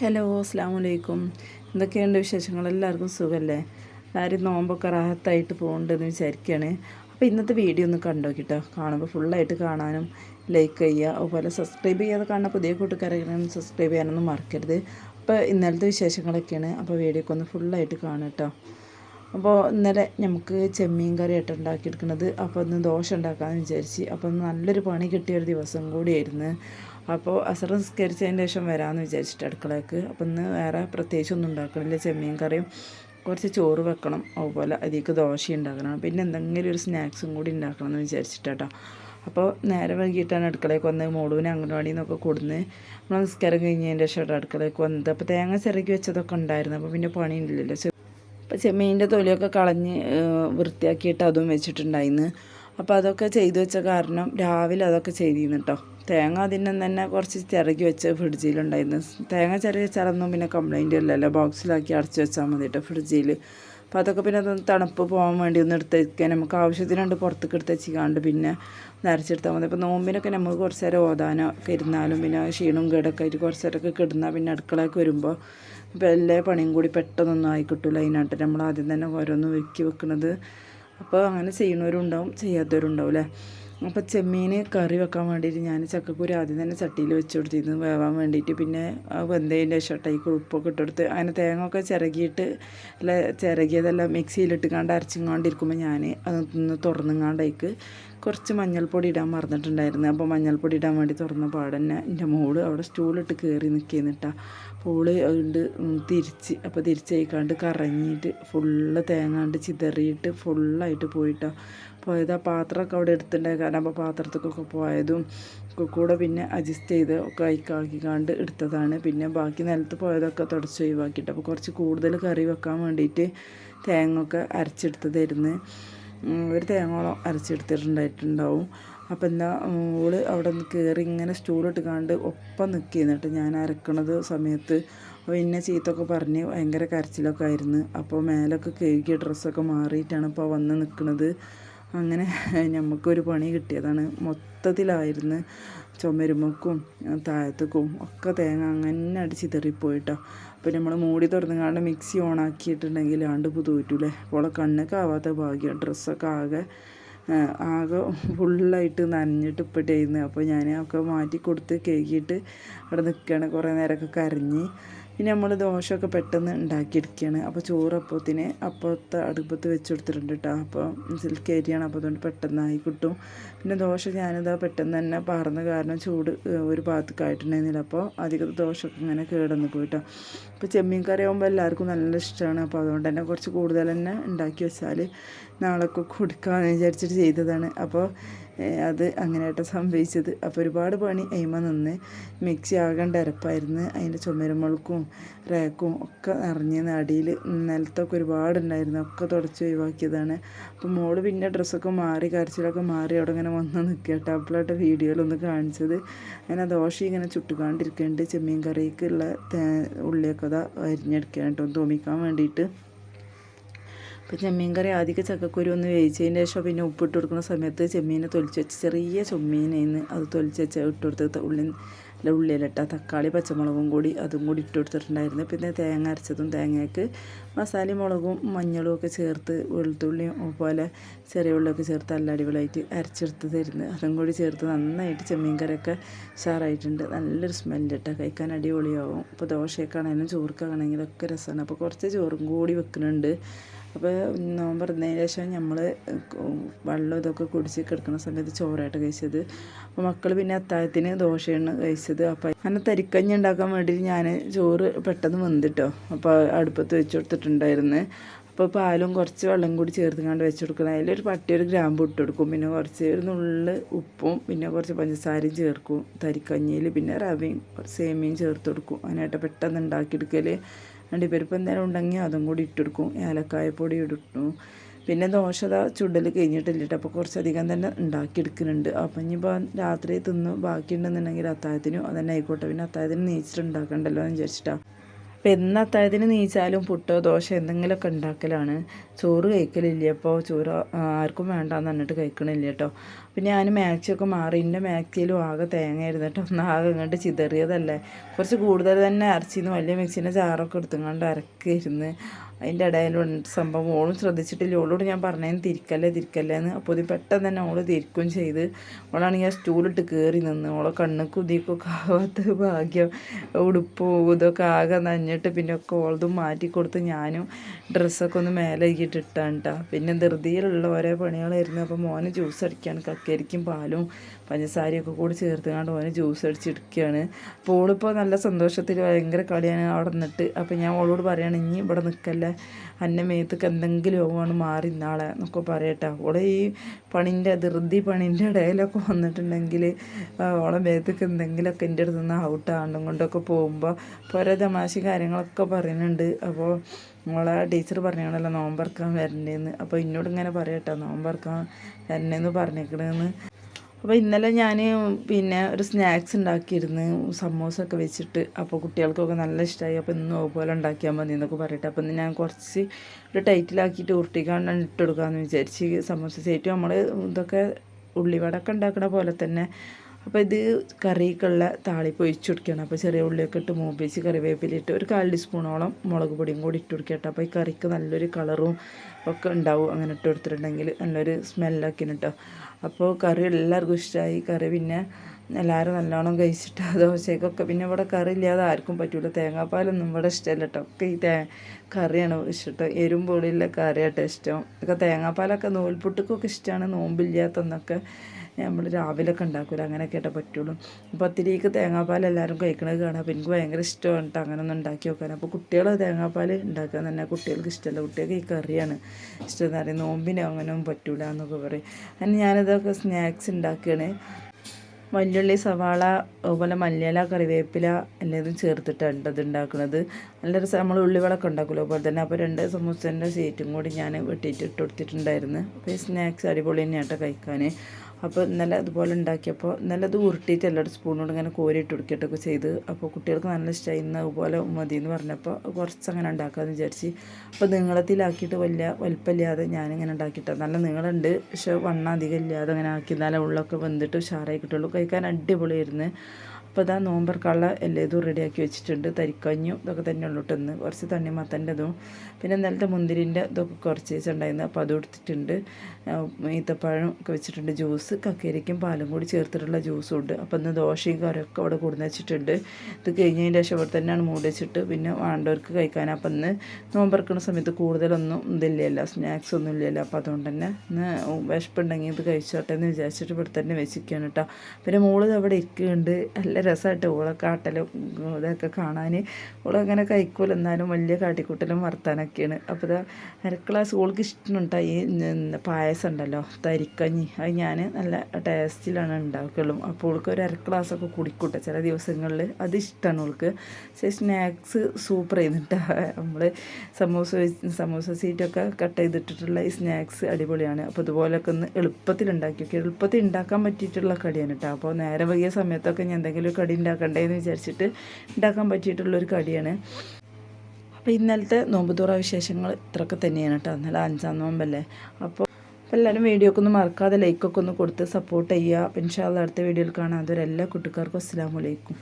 Hello അസ്സാം വലൈക്കും എന്തൊക്കെയുണ്ട് വിശേഷങ്ങൾ? എല്ലാവർക്കും സുഖമല്ലേ എല്ലാവരും നോമ്പൊക്കെ റാഹത്തായിട്ട് പോകുന്നുണ്ടെന്ന് വിചാരിക്കുകയാണ് അപ്പോൾ ഇന്നത്തെ വീഡിയോ ഒന്ന് കണ്ടോക്കിട്ടോ. കാണുമ്പോൾ ഫുള്ളായിട്ട് കാണാനും ലൈക്ക് ചെയ്യുക. അതുപോലെ സബ്സ്ക്രൈബ് ചെയ്യാതെ കാണുന്ന പുതിയ കൂട്ടുകാരെങ്കിലും സബ്സ്ക്രൈബ് ചെയ്യാനൊന്നും മറക്കരുത്. അപ്പോൾ ഇന്നലത്തെ വിശേഷങ്ങളൊക്കെയാണ്. അപ്പോൾ വീഡിയോ ഒക്കെ ഒന്ന് ഫുള്ളായിട്ട് കാണും കേട്ടോ അപ്പോൾ ഇന്നലെ നമുക്ക് ചെമ്മീൻ കറി ആയിട്ട് ഉണ്ടാക്കിയെടുക്കുന്നത്. അപ്പോൾ ഒന്ന് ദോശ ഉണ്ടാക്കാമെന്ന് വിചാരിച്ച്. അപ്പോൾ നല്ലൊരു പണി കിട്ടിയ ഒരു ദിവസം കൂടിയായിരുന്നു. അപ്പോൾ അസർ നിസ്കരിച്ചതിന് ശേഷം വരാമെന്ന് വിചാരിച്ചിട്ട് അടുക്കളയ്ക്ക് അപ്പം ഇന്ന് വേറെ പ്രത്യേകിച്ച് ഒന്നും ഉണ്ടാക്കണില്ല. ചെമ്മീൻ കറിയും കുറച്ച് ചോറ് വെക്കണം. അതുപോലെ അതിലേക്ക് ദോശ ഉണ്ടാക്കണം. പിന്നെ എന്തെങ്കിലും ഒരു സ്നാക്സും കൂടി ഉണ്ടാക്കണം എന്ന് വിചാരിച്ചിട്ടാട്ടോ. അപ്പോൾ നേരെ വൈകിട്ടാണ് അടുക്കളയ്ക്ക് വന്ന് മോളുവിനെ അംഗൻവാടിയിൽ നിന്നൊക്കെ കൊടുന്ന് നമ്മൾ നിസ്കാരം കഴിഞ്ഞതിന്റെ ശേഷം അടുക്കളയ്ക്ക് വന്നത്. അപ്പോൾ തേങ്ങ ചിറക്കി വെച്ചതൊക്കെ ഉണ്ടായിരുന്നു. അപ്പോൾ പിന്നെ പണിയില്ലല്ലോ അപ്പോൾ ചെമ്മീന്റെ തൊലിയൊക്കെ കളഞ്ഞ് വൃത്തിയാക്കിയിട്ട് അതും വെച്ചിട്ടുണ്ടായിരുന്നു അപ്പോൾ അതൊക്കെ ചെയ്തു വെച്ച കാരണം രാവിലെ അതൊക്കെ ചെയ്തിരുന്നു കേട്ടോ തേങ്ങ അതിന്റെ തന്നെ കുറച്ച് ചിറകി വെച്ച് ഫ്രിഡ്ജിലുണ്ടായിരുന്നു. തേങ്ങ ചിറകി ചിറന്നും പിന്നെ കംപ്ലൈന്റ് ഇല്ലല്ലോ. ബോക്സിലാക്കി അടച്ചു വെച്ചാൽ മതി കേട്ടോ ഫ്രിഡ്ജിൽ അപ്പോൾ അതൊക്കെ പിന്നെ അതൊന്ന് തണുപ്പ് പോകാൻ വേണ്ടി ഒന്ന് എടുത്ത് വയ്ക്കാൻ നമുക്ക് ആവശ്യത്തിനുണ്ട് പുറത്തേക്ക് എടുത്ത് വെച്ചിക്കാണ്ട് പിന്നെ നരച്ചെടുത്താൽ മതി. അപ്പോൾ നോമ്പിനൊക്കെ നമുക്ക് കുറച്ച് നേരം ഓതാനോ ഒക്കെ ഇരുന്നാലും പിന്നെ ക്ഷീണവും കേടൊക്കെ ആയിട്ട് കുറച്ച് നേരമൊക്കെ കിടന്നാൽ പിന്നെ അടുക്കളയൊക്കെ വരുമ്പോൾ ഇപ്പോൾ എല്ലാ പണിയും കൂടി പെട്ടെന്നൊന്നും ആയി കിട്ടില്ല അതിനായിട്ട് നമ്മൾ ആദ്യം തന്നെ ഓരോന്ന് വെക്കി വെക്കുന്നത് അപ്പോൾ അങ്ങനെ ചെയ്യുന്നവരും ഉണ്ടാവും ചെയ്യാത്തവരും ഉണ്ടാവും അല്ലേ? അപ്പോൾ ചെമ്മീൻ കറി വെക്കാൻ വേണ്ടിയിട്ട് ഞാൻ ചക്കക്കുരു ആദ്യം തന്നെ ചട്ടിയിൽ വെച്ച് കൊടുത്തിരുന്നു. വേവാൻ വേണ്ടിയിട്ട് പിന്നെ വെന്തതിന്റെ ശേഷം ഉപ്പൊക്കെ ഇട്ടെടുത്ത് അങ്ങനെ തേങ്ങ ഒക്കെ ചിരകിയിട്ട് അല്ല ചിരകിയതെല്ലാം മിക്സിയിലിട്ട് കണ്ട് അരച്ചിങ്ങാണ്ടിരിക്കുമ്പോൾ ഞാൻ അതൊന്ന് തുറന്നുങ്ങാണ്ടേക്ക് കുറച്ച് മഞ്ഞൾപ്പൊടി ഇടാൻ മറന്നിട്ടുണ്ടായിരുന്നു. അപ്പോൾ മഞ്ഞൾപ്പൊടി ഇടാൻ വേണ്ടി തുറന്ന പാടന്നെ എന്റെ മോൾ അവിടെ സ്റ്റൂളിട്ട് കയറി നിൽക്കുന്നിട്ടാ പോൾ ഉണ്ട് തിരിച്ച് അപ്പോൾ തിരിച്ചയക്കാണ്ട് കറങ്ങിയിട്ട് ഫുള്ള് തേങ്ങാണ്ട് ചിതറിയിട്ട് ഫുള്ളായിട്ട് പോയിട്ടാ. പോയത് ആ പാത്രമൊക്കെ അവിടെ എടുത്തിട്ടുണ്ടായി കാരണം അപ്പോൾ പാത്രത്തേക്കൊക്കെ പോയതും കൂടെ പിന്നെ അഡ്ജസ്റ്റ് ചെയ്ത് ഒക്കെ അയക്കാക്കിക്കാണ്ട് എടുത്തതാണ്. പിന്നെ ബാക്കി നിലത്ത് പോയതൊക്കെ തുടച്ച് ഒഴിവാക്കിയിട്ട്. അപ്പോൾ കുറച്ച് കൂടുതൽ കറി വെക്കാൻ വേണ്ടിയിട്ട് തേങ്ങ ഒക്കെ അരച്ചെടുത്തതായിരുന്നു. ഒരു തേങ്ങോളം അരച്ചെടുത്തിട്ടുണ്ടായിട്ടുണ്ടാവും. അപ്പം എന്താ ഓൾ അവിടെ നിന്ന് കയറി ഇങ്ങനെ സ്റ്റൂളിട്ട് കണ്ട് ഒപ്പം നിൽക്കുന്നിട്ട് ഞാൻ അരക്കണത് സമയത്ത്. പിന്നെ ചീത്തൊക്കെ പറഞ്ഞ് ഭയങ്കര കരച്ചിലൊക്കെ ആയിരുന്നു. അപ്പോൾ മേലൊക്കെ കഴുകിയ ഡ്രസ്സൊക്കെ മാറിയിട്ടാണ് ഇപ്പോൾ വന്ന് നിൽക്കുന്നത് അങ്ങനെ നമുക്കൊരു പണി കിട്ടിയതാണ്. മൊത്തത്തിലായിരുന്നു. ചുമരുമക്കും താഴത്തേക്കും ഒക്കെ തേങ്ങ അങ്ങനെ അടിച്ച് തെറിപ്പോയിട്ടോ. അപ്പോൾ നമ്മൾ മൂടി തുറന്നുകാണ്ട് മിക്സി ഓൺ ആക്കിയിട്ടുണ്ടെങ്കിൽ ആണ്ട് പുതൂറ്റൂലേ. അപ്പോൾ കണ്ണൊക്കെ ആവാത്ത ഭാഗ്യം. ഡ്രസ്സൊക്കെ ആകെ ആകെ ഫുള്ളായിട്ട് നനഞ്ഞിട്ട് ഇപ്പിട്ടായിരുന്നു അപ്പോൾ ഞാൻ ഒക്കെ മാറ്റി കൊടുത്ത് കേക്കിയിട്ട് അവിടെ നിൽക്കുകയാണ് കുറേ നേരമൊക്കെ കരഞ്ഞ്. പിന്നെ നമ്മൾ ദോശയൊക്കെ പെട്ടെന്ന് ഉണ്ടാക്കിയെടുക്കുകയാണ്. അപ്പോൾ ചോറ് അപ്പത്തിന് അപ്പത്തെ അടുപ്പത്ത് വെച്ച് കൊടുത്തിട്ടുണ്ട് കേട്ടോ അപ്പോൾ സിൽക്ക് ഏരിയാണ് അപ്പോൾ അതുകൊണ്ട് പെട്ടെന്നായി കിട്ടും. പിന്നെ ദോശ ഞാനിതാ പെട്ടെന്ന് തന്നെ പാർന്ന കാരണം ചൂട് ഒരു ഭാഗത്തേക്ക് ആയിട്ടുണ്ടായിരുന്നില്ല. അപ്പോൾ അധികം ദോശയൊക്കെ ഇങ്ങനെ കേടന്ന് പോയിട്ടോ അപ്പോൾ ചെമ്മീൻ കറി ആകുമ്പോൾ എല്ലാവർക്കും നല്ല ഇഷ്ടമാണ് അപ്പോൾ അതുകൊണ്ട് തന്നെ കുറച്ച് കൂടുതൽ തന്നെ ഉണ്ടാക്കി വെച്ചാൽ നാളൊക്കെ കൊടുക്കാമെന്ന് വിചാരിച്ചിട്ട് ചെയ്തതാണ്. അപ്പോൾ അത് അങ്ങനെയായിട്ട് സംഭവിച്ചത്. അപ്പോൾ ഒരുപാട് പണി അയിമ നിന്ന് മിക്സി ആകേണ്ട അരപ്പായിരുന്നു. അതിന്റെ ചുമരുമുളക്കും റേക്കും ഒക്കെ നിറഞ്ഞ് അടിയിൽ നിലത്തൊക്കെ ഒരുപാടുണ്ടായിരുന്നു ഒക്കെ തുടച്ച് ഒഴിവാക്കിയതാണ്. അപ്പോൾ മോൾ പിന്നെ ഡ്രസ്സൊക്കെ മാറി കരച്ചിലൊക്കെ മാറി അവിടെ ഇങ്ങനെ വന്ന് നിൽക്കട്ടെ അപ്പോഴായിട്ട് വീഡിയോയിലൊന്ന് കാണിച്ചത്. അങ്ങനെ ദോശ ഇങ്ങനെ ചുട്ടുകാണ്ടിരിക്കുന്നുണ്ട്. ചെമ്മീൻ കറിക്കുള്ള ഉള്ളിയൊക്കെ അതാ അരിഞ്ഞെടുക്കാൻ കേട്ടോ. തോമിക്കാൻ വേണ്ടിയിട്ട്. അപ്പോൾ ചെമ്മീൻ കറി ആദ്യമൊക്കെ ചക്കക്കുരു ഒന്ന് വേവിച്ചതിന് ശേഷം പിന്നെ ഉപ്പിട്ട് കൊടുക്കുന്ന സമയത്ത് ചെമ്മീനെ തൊലിച്ച് വെച്ച് ചെറിയ ചുമ്മീനേന്ന് അത് തൊലിച്ച് വെച്ച് ഇട്ട് കൊടുത്ത് ഉള്ളി ഉള്ളിയിലിട്ട തക്കാളി പച്ചമുളകും കൂടി അതും കൂടി ഇട്ട് കൊടുത്തിട്ടുണ്ടായിരുന്നു. പിന്നെ തേങ്ങ അരച്ചതും തേങ്ങയ്ക്ക് മസാല മുളകും മഞ്ഞളും ഒക്കെ ചേർത്ത് വെളുത്തുള്ളിയും പോലെ ചെറിയ ഉള്ളിയൊക്കെ ചേർത്ത് നല്ല അടിപൊളിയായിട്ട് അരച്ചെടുത്ത് തരുന്നത് അതും കൂടി ചേർത്ത് നന്നായിട്ട് ചെമ്മീൻ കറിയൊക്കെ ഉഷാറായിട്ടുണ്ട്. നല്ലൊരു സ്മെല്ല് ഇട്ടാൽ കഴിക്കാൻ അടിപൊളിയാവും. ഇപ്പോൾ ദോശയൊക്കെയാണെങ്കിലും ചോറുക്കാണെങ്കിലും ഒക്കെ രസമാണ്. അപ്പോൾ കുറച്ച് ചോറും കൂടി വെക്കുന്നുണ്ട് അപ്പോൾ നോമ്പ് തുറന്നതിന് ശേഷം നമ്മൾ വെള്ളം ഇതൊക്കെ കുടിച്ച് കിടക്കുന്ന സമയത്ത് ചോറായിട്ട് കഴിച്ചത്. അപ്പോൾ മക്കൾ പിന്നെ അത്താഴത്തിന് ദോശയാണ് കഴിച്ചത്. അപ്പോൾ അങ്ങനെ തരിക്കഞ്ഞി ഉണ്ടാക്കാൻ വേണ്ടിയിട്ട് ഞാൻ ചോറ് പെട്ടെന്ന് വെന്തിട്ടോ. അപ്പോൾ അടുപ്പത്ത് വെച്ച് കൊടുത്തിട്ടുണ്ടായിരുന്നു. അപ്പോൾ പാലും കുറച്ച് വെള്ളം കൂടി ചേർത്ത് കണ്ട് വെച്ച് കൊടുക്കണം. അതിലൊരു പട്ടി ഒരു ഗ്രാമ്പ് ഇട്ട് കൊടുക്കും. പിന്നെ കുറച്ച് ഒരു നുള്ളിൽ ഉപ്പും പിന്നെ കുറച്ച് പഞ്ചസാരയും ചേർക്കും. തരിക്കഞ്ഞിയിൽ പിന്നെ റവയും സേമിയയും ചേർത്ത് കൊടുക്കും. അതിനായിട്ട് പെട്ടെന്ന് ഉണ്ടാക്കിയെടുക്കൽ അണ്ടിപ്പരിപ്പ് എന്തെങ്കിലും ഉണ്ടെങ്കിൽ അതും കൂടി ഇട്ടെടുക്കും ഏലക്കായപ്പൊടി ഇട്ടു പിന്നെ ദോശ ചുടൽ കഴിഞ്ഞിട്ടില്ലിട്ട്. അപ്പോൾ കുറച്ചധികം തന്നെ ഉണ്ടാക്കിയെടുക്കുന്നുണ്ട്. അപ്പം ഇനിയിപ്പോൾ രാത്രി തിന്ന് ബാക്കിയുണ്ടെന്നുണ്ടെങ്കിൽ അത്താഴത്തിനും അതന്നെ ആയിക്കോട്ടെ. പിന്നെ അത്താഴത്തിന് നീച്ചിട്ട് ഉണ്ടാക്കണ്ടല്ലോ എന്ന് വിചാരിച്ചിട്ടാണ് അപ്പോൾ എന്ന് അത്താഴത്തിന് നീച്ചാലും പുട്ടോ ദോശ എന്തെങ്കിലുമൊക്കെ ഉണ്ടാക്കലാണ്. ചോറ് കഴിക്കലില്ല. അപ്പോൾ ചോറ് ആർക്കും വേണ്ടാന്ന് പറഞ്ഞിട്ട് കഴിക്കണില്ല കേട്ടോ പിന്നെ ഞാൻ മാക്സിയൊക്കെ മാറി. എന്റെ മാക്സിയിലും ആകെ തേങ്ങയായിരുന്നു കേട്ടോ. ഒന്ന് ആകെ ഇങ്ങോട്ട് ചിതറിയതല്ലേ. കുറച്ച് കൂടുതൽ തന്നെ അരച്ചിന്ന് വലിയ മിക്സിന്റെ ചാറൊക്കെ എടുത്തുകൊണ്ട് അരക്കായിരുന്നു. അതിന്റെ ഇടയിൽ സംഭവം ഓളും ശ്രദ്ധിച്ചിട്ടില്ല. ഓളോട് ഞാൻ പറഞ്ഞതിന് തിരിക്കല്ലേ തിരിക്കല്ലേ എന്ന്. അപ്പോൾ ഇത് പെട്ടെന്ന് തന്നെ ഓൾ തിരിക്കുകയും ചെയ്ത്. ഓളാണെങ്കിൽ ആ സ്റ്റൂളിട്ട് കയറി നിന്ന്. ഓളെ കണ്ണുക്കും കുതിക്കൊക്കെ ആവാത്ത ഭാഗ്യം ഉടുപ്പും ഇതൊക്കെ ആകെ നഞ്ഞിട്ട് പിന്നെ ഒക്കെ ഓളതും മാറ്റി കൊടുത്ത് ഞാനും ഡ്രസ്സൊക്കെ ഒന്ന് മേലെ ഇട്ടാണ് കേട്ടോ പിന്നെ ധൃതിയിലുള്ള ഓരോ പണികളായിരുന്നു. അപ്പോൾ മോനെ ജ്യൂസ് അടിക്കുകയാണ് കക്കരിക്കും പാലും പഞ്ചസാരയൊക്കെ കൂടി ചേർത്ത് കണ്ട് ഓന് ജ്യൂസ് അടിച്ചെടുക്കുകയാണ് അപ്പോൾ ഓളിപ്പോൾ നല്ല സന്തോഷത്തിൽ ഭയങ്കര കളിയാണ് അവിടെ നിന്നിട്ട്. അപ്പോൾ ഞാൻ ഓളോട് പറയുകയാണ് ഇനി ഇവിടെ നിൽക്കല്ല അന്നെ മേത്തക്ക് എന്തെങ്കിലും ഓവാണ് മാറി നാളെ എന്നൊക്കെ പറയട്ടെ. ഓളെ ഈ പണിന്റെ ധൃതി പണിന്റെ ഇടയിലൊക്കെ വന്നിട്ടുണ്ടെങ്കിൽ ഓളെ മേത്തക്ക് എന്തെങ്കിലുമൊക്കെ എന്റെ അടുത്ത് നിന്ന് ഔട്ടാണ്ടും കൊണ്ടൊക്കെ പോകുമ്പോൾ ഇപ്പോൾ ഓരോ തമാശ കാര്യങ്ങളൊക്കെ പറയുന്നുണ്ട് അപ്പോൾ മോളെ ടീച്ചർ പറഞ്ഞാണല്ലോ നോമ്പറക്കാൻ വരണ്ടേന്ന് അപ്പോൾ എന്നോട് ഇങ്ങനെ പറയട്ടെ നോമ്പറക്കാൻ വരണേന്ന് പറഞ്ഞേക്കണേന്ന് അപ്പോൾ ഇന്നലെ ഞാൻ പിന്നെ ഒരു സ്നാക്സ് ഉണ്ടാക്കിയിരുന്നു സമോസ ഒക്കെ വെച്ചിട്ട്. അപ്പോൾ കുട്ടികൾക്കൊക്കെ നല്ല ഇഷ്ടമായി അപ്പോൾ ഇന്ന് അതുപോലെ ഉണ്ടാക്കിയാൽ മതി എന്നൊക്കെ പറയട്ടെ അപ്പോൾ ഇന്ന് ഞാൻ കുറച്ച് ഒരു ടൈറ്റിലാക്കിയിട്ട് കാണാൻ കൊടുക്കാമെന്ന് വിചാരിച്ച് സമോസ ചേറ്റും നമ്മൾ ഇതൊക്കെ ഉള്ളിവടക്കെ ഉണ്ടാക്കണ പോലെ തന്നെ അപ്പോൾ ഇത് കറിക്കുള്ള താളിപ്പ് ഒഴിച്ച് കൊടുക്കുകയാണ്. അപ്പോൾ ചെറിയ ഉള്ളിയൊക്കെ ഇട്ട് മൂപ്പിച്ച് കറിവേപ്പിലിട്ട് ഒരു കാൽ ടീസ്പൂണോളം മുളക് പൊടിയും കൂടി ഇട്ട് കൊടുക്കട്ടെ അപ്പോൾ ഈ കറിക്ക് നല്ലൊരു കളറും ഒക്കെ ഉണ്ടാവും അങ്ങനെ ഇട്ട് കൊടുത്തിട്ടുണ്ടെങ്കിൽ നല്ലൊരു സ്മെല്ലൊക്കെ കേട്ടോ. അപ്പോൾ കറി എല്ലാവർക്കും ഇഷ്ടമായി കറി പിന്നെ എല്ലാവരും നല്ലോണം കഴിച്ചിട്ട് ദോശയ്ക്കൊക്കെ പിന്നെ ഇവിടെ കറി ഇല്ലാതെ ആർക്കും പറ്റൂല. തേങ്ങാപ്പാലൊന്നും ഇവിടെ ഇഷ്ടമല്ല കേട്ടോ. ഒക്കെ ഈ തേ കറിയാണ് ഇഷ്ടം. എരുമ്പൊടിയുള്ള കറിയാട്ടോ ഇഷ്ടം. ഒക്കെ തേങ്ങാപ്പാലൊക്കെ നൂൽപുട്ടുക്കൊക്കെ ഇഷ്ടമാണ്. നോമ്പില്ലാത്തന്നൊക്കെ നമ്മൾ രാവിലെയൊക്കെ ഉണ്ടാക്കില്ല അങ്ങനെയൊക്കെ ആയിട്ടേ പറ്റുള്ളൂ. പത്തിരിക്ക് തേങ്ങാപ്പാൽ എല്ലാവരും കഴിക്കണത് കാണാം. അപ്പോൾ എനിക്ക് ഭയങ്കര ഇഷ്ടമാണ് കേട്ടോ അങ്ങനെ ഒന്ന് ഉണ്ടാക്കി നോക്കാൻ. അപ്പോൾ കുട്ടികൾ തേങ്ങാപ്പാൽ ഉണ്ടാക്കാൻ തന്നെ കുട്ടികൾക്ക് ഇഷ്ടമല്ല കുട്ടികൾക്ക് ഈ കറിയാണ് ഇഷ്ടം. എന്ന് പറയും നോമ്പിന് അങ്ങനെയൊന്നും പറ്റൂല എന്നൊക്കെ പറയും. അങ്ങനെ ഞാനിതൊക്കെ സ്നാക്സ് ഉണ്ടാക്കുകയാണ് വല്യുള്ളി സവാള അതുപോലെ മല്ലിയില കറിവേപ്പില എല്ലാതും ചേർത്തിട്ടാണ് ഇത് ഉണ്ടാക്കുന്നത് നല്ല രസം നമ്മൾ ഉള്ളിവളൊക്കെ ഉണ്ടാക്കുമല്ലോ അതുപോലെ തന്നെ അപ്പോൾ രണ്ട് സമൂസേന്റെ സീറ്റും കൂടി ഞാൻ വെട്ടിയിട്ട് ഇട്ട് കൊടുത്തിട്ടുണ്ടായിരുന്നു. അപ്പോൾ ഈ സ്നാക്സ് അടിപൊളി തന്നെയാട്ടോ കഴിക്കാൻ അപ്പോൾ ഇന്നലെ അതുപോലെ ഉണ്ടാക്കിയപ്പോൾ ഇന്നലെ അത് ഉരുട്ടിയിട്ട് എല്ലാവരും സ്പൂണോട് ഇങ്ങനെ കോരിയിട്ട് കൊടുക്കട്ടൊക്കെ ചെയ്ത്. അപ്പോൾ കുട്ടികൾക്ക് നല്ല ഇഷ്ടമായി ഇന്ന് അതുപോലെ മതി എന്ന് പറഞ്ഞപ്പോൾ കുറച്ച് അങ്ങനെ ഉണ്ടാക്കാമെന്ന് വിചാരിച്ച്. അപ്പോൾ നീളത്തിലാക്കിയിട്ട് വലിയ വലിപ്പമില്ലാതെ ഞാനിങ്ങനെ ഉണ്ടാക്കിയിട്ട്. നല്ല നീളമുണ്ട്. പക്ഷെ വണ്ണം അധികം ഇല്ലാതെ അങ്ങനെ ആക്കി. എന്നാലേ ഉള്ളൊക്കെ വെന്തിട്ട് ഉഷാറായി കിട്ടുള്ളൂ. കഴിക്കാൻ അടിപൊളിയായിരുന്നു. അപ്പോൾ ഇതാ നോമ്പർക്കുള്ള എല്ലാ ഇതും റെഡിയാക്കി വെച്ചിട്ടുണ്ട്. തരിക്കഞ്ഞും ഇതൊക്കെ തന്നെ ഉള്ളിട്ടെന്ന് കുറച്ച് തണ്ണിമത്തന്റെതും പിന്നെ ഇന്നലത്തെ മുന്തിരിന്റെ ഇതൊക്കെ കുറച്ച് വെച്ചിട്ടുണ്ടായിരുന്നു. അപ്പോൾ അതും എടുത്തിട്ടുണ്ട്. ഈത്തപ്പഴം ഒക്കെ വെച്ചിട്ടുണ്ട്. ജ്യൂസ് കക്കരിക്കും പാലും കൂടി ചേർത്തിട്ടുള്ള ജ്യൂസും ഉണ്ട്. അപ്പോൾ ഇന്ന് ദോശയും കറിയൊക്കെ അവിടെ കൊടുന്ന് വെച്ചിട്ടുണ്ട്. ഇത് കഴിഞ്ഞതിന്റെ ശേഷം ഇവിടെ തന്നെയാണ് മൂടി വെച്ചിട്ട് പിന്നെ വേണ്ടവർക്ക് കഴിക്കാൻ. അപ്പം ഇന്ന് നോമ്പറക്കുന്ന സമയത്ത് കൂടുതലൊന്നും ഇതില്ലല്ലോ. സ്നാക്സ് ഒന്നും ഇല്ലല്ലോ. അപ്പോൾ അതുകൊണ്ട് തന്നെ ഇന്ന് വിശപ്പുണ്ടെങ്കിൽ ഇത് കഴിച്ചോട്ടെ എന്ന് വിചാരിച്ചിട്ട് ഇവിടെ തന്നെ വെച്ചിരിക്കുകയാണ് കേട്ടോ. പിന്നെ മോൾ അവിടെ ഇരിക്കുന്നുണ്ട് രസമായിട്ട് ഓളെ കാട്ടലും ഇതൊക്കെ കാണാൻ ഓളങ്ങനെ കഴിക്കൂല. എന്നാലും വലിയ കാട്ടിക്കൂട്ടലും വർത്താനൊക്കെയാണ്. അപ്പോൾ ഇതാ അര ക്ലാസ് ഓൾക്ക് ഇഷ്ടമുണ്ടാ പായസം ഉണ്ടല്ലോ തരിക്കഞ്ഞി. അത് ഞാൻ നല്ല ടേസ്റ്റിലാണ് ഉണ്ടാക്കുള്ളൂ അപ്പോൾ ഓൾക്ക് ഒരു അര ഗ്ലാസ് ഒക്കെ കുടിക്കൂട്ടെ ചില ദിവസങ്ങളിൽ അത് ഇഷ്ടമാണ് ഓൾക്ക്. പക്ഷേ സ്നാക്സ് സൂപ്പർ ചെയ്യുന്നുണ്ട് നമ്മൾ സമൂസ സമോസ സീറ്റൊക്കെ കട്ട് ചെയ്തിട്ടുള്ള ഈ സ്നാക്സ് അടിപൊളിയാണ്. അപ്പോൾ ഇതുപോലൊക്കെ ഒന്ന് എളുപ്പത്തിൽ ഉണ്ടാക്കി എളുപ്പത്തിൽ ഉണ്ടാക്കാൻ പറ്റിയിട്ടുള്ള കടിയാണ് കേട്ടോ അപ്പോൾ നേരെ വൈകിയ സമയത്തൊക്കെ ഞാൻ എന്തെങ്കിലും ഒരു കടി ഉണ്ടാക്കണ്ടേ എന്ന് വിചാരിച്ചിട്ട് ഉണ്ടാക്കാൻ പറ്റിയിട്ടുള്ളൊരു കടിയാണ്. അപ്പോൾ ഇന്നലത്തെ നോമ്പുതുറ വിശേഷങ്ങൾ ഇത്രയൊക്കെ തന്നെയാണ് കേട്ടോ. ഇന്നലെ അഞ്ചാം നോമ്പല്ലേ? അപ്പോൾ അപ്പോൾ എല്ലാവരും വീഡിയോ ഒക്കെ ഒന്ന് മറക്കാതെ ലൈക്കൊക്കെ ഒന്ന് കൊടുത്ത് സപ്പോർട്ട് ചെയ്യുക. ഇൻഷാല്ല അടുത്ത വീഡിയോയിൽ കാണാം. അതൊരു എല്ലാ കുട്ടിക്കാർക്കും അസ്സാം വലൈക്കും